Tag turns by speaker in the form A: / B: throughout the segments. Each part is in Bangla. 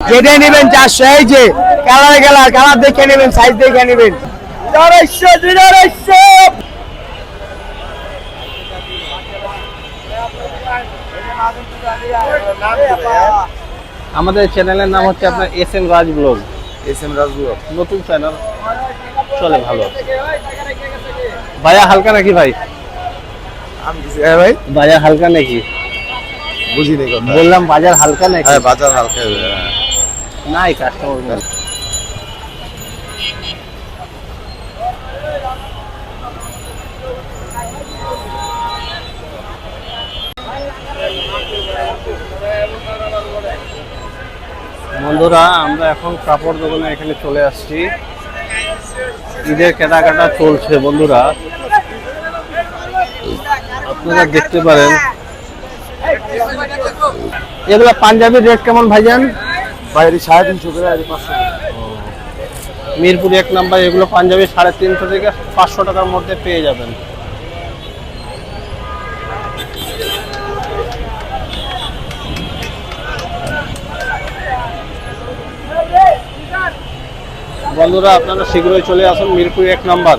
A: যেটাই নেবেন চারশো এই যে কালার কালার কালার দেখে নেবেন সাইজ দেখে নেবেন।
B: আমাদের চ্যানেলের নাম হচ্ছে আপনার S M Raj vlog.
C: S M রাজগুলো
B: নতুন চ্যানেল চলে ভালো। বাজার হালকা নাকি ভাই?
C: আমি হ্যাঁ ভাই?
B: বাজার হালকা নাকি?
C: বুঝিনি
B: বললাম বাজার হালকা নাকি?
C: হ্যাঁ বাজার হালকা।
B: নাই কাস্টমার বন্ধুরা, আমরা এখন কাপড় দোকানে এখানে চলে আসছি। ঈদের কেনাকাটা চলছে বন্ধুরা। আপনারা দেখতে পারেন। এগুলা পাঞ্জাবির রেট কেমন ভাইজান?
C: বাইরে সাড়ে তিনশো করে আর পাঁচশো
B: মিরপুর এক নাম্বার, এগুলো পাঞ্জাবি সাড়ে তিনশো থেকে পাঁচশো টাকার মধ্যে পেয়ে যাবেন। বন্ধুরা, আপনারা শীঘ্রই চলে আসুন মিরপুর এক নাম্বার।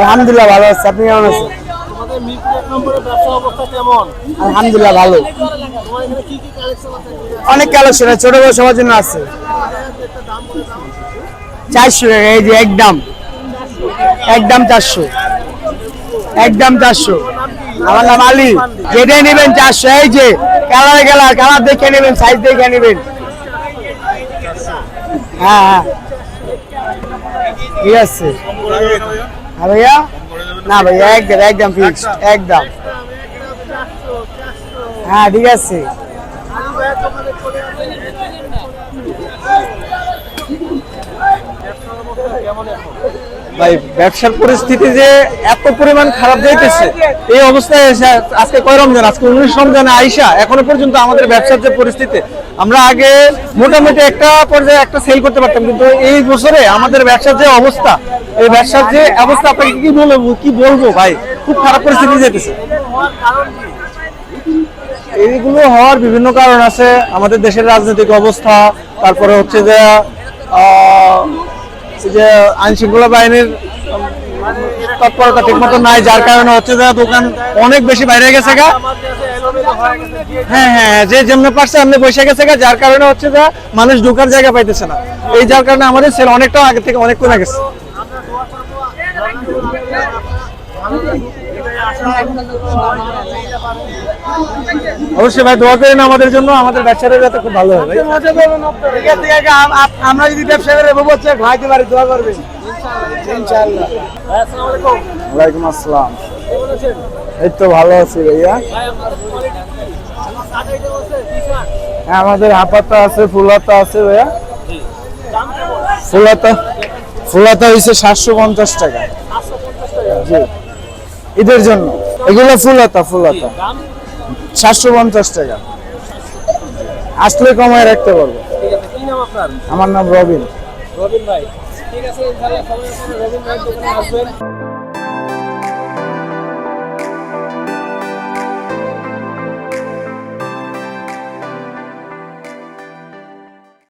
A: আলহামদুলিল্লাহ ভালো আছে। আপনি কেমন আছেন? আলহামদুলিল্লাহ ভালো। অনেক কালেকশন আছে ছোট বড় সবার জন্য আছে। চারশো টাকা এই যে একদম একদম চারশো। একদম চারশো। আমার নাম আলী। যেটাই নেবেন চারশো এই যে কালার কালার কালার দেখে নেবেন সাইজ দেখে নেবেন। হ্যাঁ হ্যাঁ। ঠিক আছে? হ্যাঁ ভাইয়া? না ভাইয়া একদম একদম ফিক্সড একদম। হ্যাঁ ঠিক আছে।
B: ভাই, ব্যবসার পরিস্থিতি যে এত পরিমাণ খারাপ যাইতেছে, এই অবস্থায় এসে আজকে কয় রমজান? আজকে উনিশ রমজানে আইসা এখনও পর্যন্ত আমাদের ব্যবসার যে পরিস্থিতি, আমরা আগে মোটামুটি একটা পর্যায়ে একটা সেল করতে পারতাম, কিন্তু এই বছরে আমাদের ব্যবসার যে অবস্থা, এই ব্যবসার যে অবস্থা, আপনাকে কি বলব কি বলব ভাই? খুব খারাপ পরিস্থিতি যেতেছে এইগুলো হওয়ার বিভিন্ন কারণ আছে, আমাদের দেশের রাজনৈতিক অবস্থা, তারপরে হচ্ছে যে যে আইন শৃঙ্খলা বাহিনীর তৎপরতা ঠিক মতো নাই, যার কারণে হচ্ছে যে দোকান অনেক বেশি বাইরে গেছে গা। হ্যাঁ হ্যাঁ যে যেমনি পারছে এমনি বসে গেছে গা, যার কারণে হচ্ছে যে মানুষ ঢোকার জায়গা পাইতেছে না। এই যার কারণে আমাদের সেল অনেকটা আগে থেকে অনেক কমে গেছে। অবশ্যই ভাই দোয়া করেন আমাদের জন্য আমাদের ব্যবসাটা যাতে খুব ভালো হবে
A: আমরা যদি ব্যবসা করে বাচ্চা খাইতে পারি দোয়া করবেন ওয়ালাইকুম আসসালাম। এই তো ভালো আছি ভাইয়া। হ্যাঁ আমাদের হাপাতা আছে ফুলাতা আছে ভাইয়া। ফুলাতা ফুলাতা হয়েছে সাতশো পঞ্চাশ টাকা। জি। ঈদের জন্য। এগুলো ফুলাতা ফুলাতা। সাতশো পঞ্চাশ টাকা। আসলে কমায় রাখতে পারব। আমার নাম রবিন।
B: রবিন ভাই, ঠিক আছে রবিন ভাই